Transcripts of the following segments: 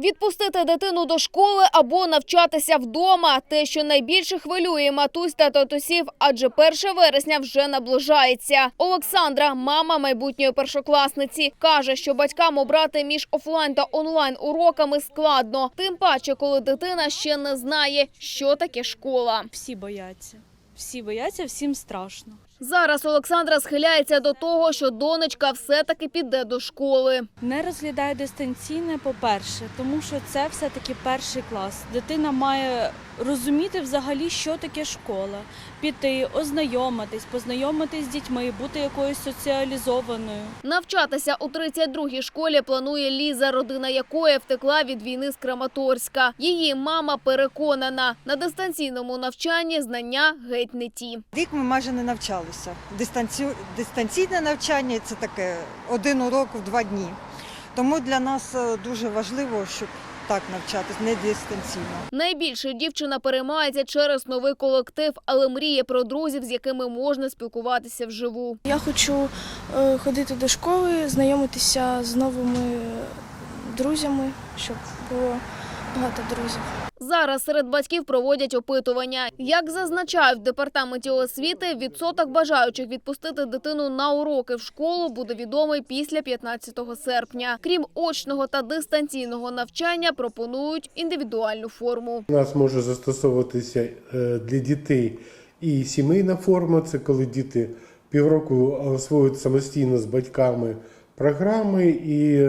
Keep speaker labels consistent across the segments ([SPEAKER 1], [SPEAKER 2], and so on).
[SPEAKER 1] Відпустити дитину до школи або навчатися вдома – те, що найбільше хвилює матусь та татусів, адже 1 вересня вже наближається. Олександра, мама майбутньої першокласниці, каже, що батькам обрати між офлайн та онлайн уроками складно. Тим паче, коли дитина ще не знає, що таке школа.
[SPEAKER 2] Всі бояться. Всі бояться, всім страшно.
[SPEAKER 1] Зараз Олександра схиляється до того, що донечка все-таки піде до школи.
[SPEAKER 2] Не розглядаю дистанційне, по-перше, тому що це все-таки перший клас. Дитина має розуміти взагалі, що таке школа, піти, ознайомитись, познайомитись з дітьми, бути якоюсь соціалізованою.
[SPEAKER 1] Навчатися у 32-й школі планує Ліза, родина якої втекла від війни з Краматорська. Її мама переконана, на дистанційному навчанні знання геть не ті.
[SPEAKER 3] Рік ми майже не навчалися. Дистанцію... Дистанційне навчання це таке один урок в два дні. Тому для нас е, дуже важливо, щоб так навчатись, не дистанційно.
[SPEAKER 1] Найбільше дівчина переймається через новий колектив, але мріє про друзів, з якими можна спілкуватися вживу.
[SPEAKER 4] Я хочу е, ходити до школи, знайомитися з новими друзями, щоб було багато друзів.
[SPEAKER 1] Зараз серед батьків проводять опитування. Як зазначають в департаменті освіти, відсоток бажаючих відпустити дитину на уроки в школу буде відомий після 15 серпня. Крім очного та дистанційного навчання, пропонують індивідуальну форму.
[SPEAKER 5] У нас може застосовуватися е, для дітей і сімейна форма, це коли діти півроку освоюють самостійно з батьками програми і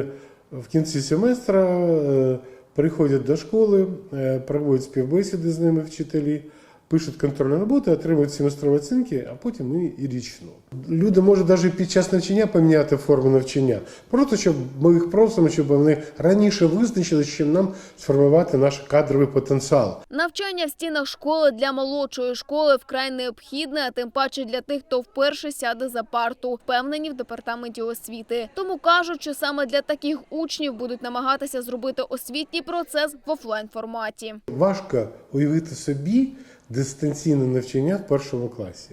[SPEAKER 5] в кінці семестра е, приходять до школи, е, проводять співбесіди з ними вчителі, пишуть контрольні роботи, отримують семестрові оцінки, а потім і, і річну. Люди можуть навіть під час навчання поміняти форму навчання. Просто щоб ми їх просимо, щоб вони раніше визначили, чим нам сформувати наш кадровий потенціал.
[SPEAKER 1] Навчання в стінах школи для молодшої школи вкрай необхідне, а тим паче для тих, хто вперше сяде за парту, впевнені в департаменті освіти. Тому кажуть, що саме для таких учнів будуть намагатися зробити освітній процес в офлайн форматі.
[SPEAKER 5] Важко уявити собі дистанційне навчання в першому класі.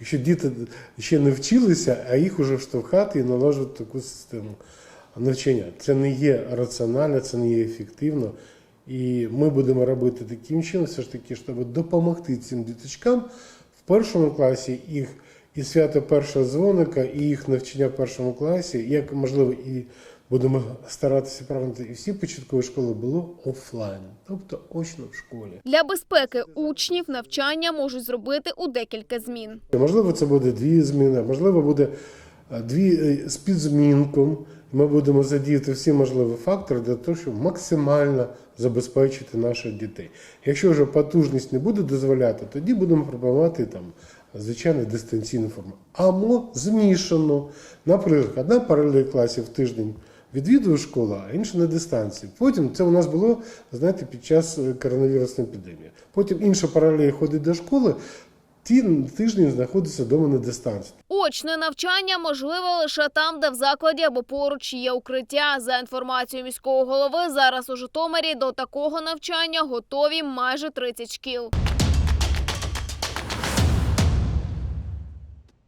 [SPEAKER 5] Якщо діти ще не вчилися, а їх уже штовхати і наложити таку систему навчання. Це не є раціонально, це не є ефективно. І ми будемо робити таким чином, все ж таки, щоб допомогти цим діточкам в першому класі їх і свято першого дзвоника, і їх навчання в першому класі, як можливо, і будемо старатися правити, і всі початкові школи було офлайн, тобто очно в школі.
[SPEAKER 1] Для безпеки учнів навчання можуть зробити у декілька змін.
[SPEAKER 5] Можливо, це буде дві зміни, можливо, буде е, дві е, з підзмінком. Ми будемо задіяти всі можливі фактори для того, щоб максимально забезпечити наших дітей. Якщо вже потужність не буде дозволяти, тоді будемо пропонувати там звичайно дистанційну форму. Або змішану. Наприклад, одна паралель класів в тиждень відвідує школу, а інша на дистанції. Потім це у нас було, знаєте, під час е, коронавірусної епідемії. Потім інша паралель ходить до школи, ті тиждень знаходиться вдома на дистанції.
[SPEAKER 1] Очне навчання можливе лише там, де в закладі або поруч є укриття. За інформацією міського голови, зараз у Житомирі до такого навчання готові майже 30 шкіл.